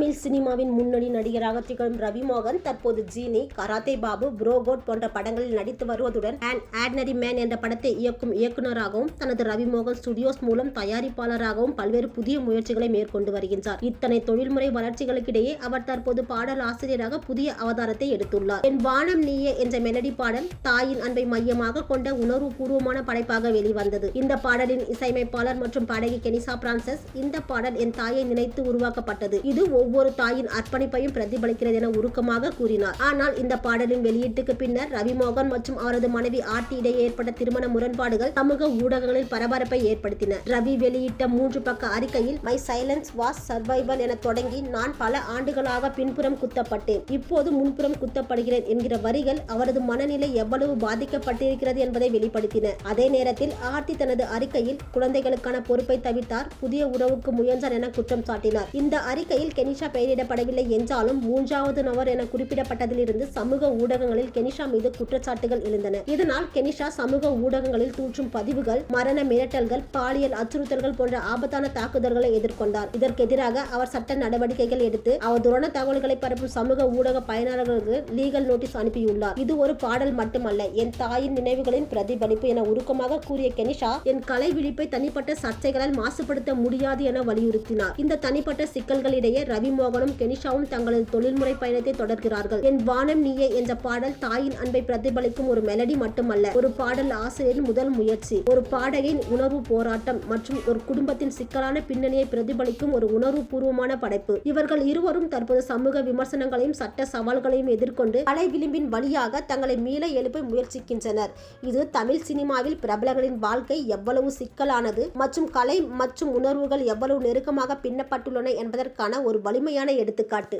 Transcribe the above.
தமிழ் சினிமாவின் முன்னணி நடிகராக திகழும் ரவி மோகன் தற்போது ஜீனி கராத்தே பாபு புரோகோட் போன்ற படங்களில் நடித்து வருவதுடன் அண்ட் ஆட்னரி மேன் என்ற படத்தை இயக்கும் இயக்குனராகவும் தனது ரவி மோகன் ஸ்டுடியோஸ் மூலம் தயாரிப்பாளராகவும் பல்வேறு புதிய முயற்சிகளை மேற்கொண்டு வருகின்றார். இத்தனை தொழில்முறை வளர்ச்சிகளுக்கிடையே அவர் தற்போது பாடல் ஆசிரியராக புதிய அவதாரத்தை எடுத்துள்ளார். என் வானம் நீயே என்ற மெலடி பாடல் தாயின் அன்பை மையமாக கொண்ட உணர்வுபூர்வமான படைப்பாக வெளிவந்தது. இந்த பாடலின் இசையமைப்பாளர் மற்றும் பாடகி கெனிசா பிரான்சஸ் இந்த பாடல் என் தாயை நினைத்து உருவாக்கப்பட்டது. இது ஒவ்வொரு தாயின் அர்ப்பணிப்பையும் பிரதிபலிக்கிறது என உருக்கமாக கூறினார். ஆனால் இந்த பாடலின் வெளியீட்டுக்கு பின்னர் ரவி மோகன் மற்றும் அவரது மனைவி ஆர்த்தி இடையே ஏற்பட்ட திருமண முரண்பாடுகள் சமூக ஊடகங்களில் பரபரப்பை ஏற்படுத்தின. ரவி வெளியிட்ட மூன்று பக்க அறிக்கையில் மை சைலன்ஸ் வாஸ் சர்வைவல் என தொடங்கி நான் பல ஆண்டுகளாக பின்புறம் குத்தப்பட்டேன். இப்போது முன்புறம் குத்தப்படுகிறேன் என்கிற வரிகள் அவரது மனநிலை எவ்வளவு பாதிக்கப்பட்டிருக்கிறது என்பதை வெளிப்படுத்தின. அதே நேரத்தில் ஆர்த்தி தனது அறிக்கையில் குழந்தைகளுக்கான பொறுப்பை தவிர்த்தார் புதிய உறவுக்கு முயன்றார் என குற்றம் சாட்டினார். இந்த அறிக்கையில் கெனிஷ் பெயரிடப்படவில்லை என்றாலும் மூன்றாவது நபர் என குறிப்பிடப்பட்டதிலிருந்து சமூக ஊடகங்களில் கெனிஷா மீது குற்றச்சாட்டுகள் எழுந்தன. இதனால் கெனிஷா சமூக ஊடகங்களில் தூற்றும் பதிவுகள் மரண மிரட்டல்கள் பாலியல் அச்சுறுத்தல்கள் போன்ற ஆபத்தான தாக்குதல்களை எதிர்கொண்டார். இதற்கு எதிராக அவர் சட்ட நடவடிக்கைகள் எடுத்து அவதூறான தகவல்களை பரப்பும் சமூக ஊடக பயனாளர்களுக்கு லீகல் நோட்டீஸ் அனுப்பியுள்ளார். இது ஒரு பாடல் மட்டுமல்ல. என் தாயின் நினைவுகளின் பிரதிபலிப்பு என உருக்கமாக கூறிய கெனிஷா என் கலை விழிப்பை தனிப்பட்ட சர்ச்சைகளால் மாசுபடுத்த முடியாது என வலியுறுத்தினார். இந்த தனிப்பட்ட சிக்கல்களிடையே ரவிமோகனும் கெனிஷாவும் தங்களது தொழில்முறை பயணத்தை தொடர்கிறார்கள். என் வானம் நீயே என்ற பாடல் தாயின் அன்பை பிரதிபலிக்கும் ஒரு மெலடி மட்டுமல்ல ஒரு பாடல் ஆசிரியரின் முதல் முயற்சி. ஒரு பாடகின் உணர்வு போராட்டம் மற்றும் ஒரு குடும்பத்தின் சிக்கலான பின்னணியை பிரதிபலிக்கும் ஒரு உணர்வு பூர்வமான படைப்பு. இவர்கள் இருவரும் தற்போது சமூக விமர்சனங்களையும் சட்ட சவால்களையும் எதிர்கொண்டு கலை விளிம்பின் வழியாக தங்களை மீள எழுப்ப முயற்சிக்கின்றனர். இது தமிழ் சினிமாவில் பிரபலங்களின் வாழ்க்கை எவ்வளவு சிக்கலானது மற்றும் கலை மற்றும் உணர்வுகள் எவ்வளவு நெருக்கமாக பின்னப்பட்டுள்ளன என்பதற்கான ஒரு வலிமையான எடுத்துக்காட்டு.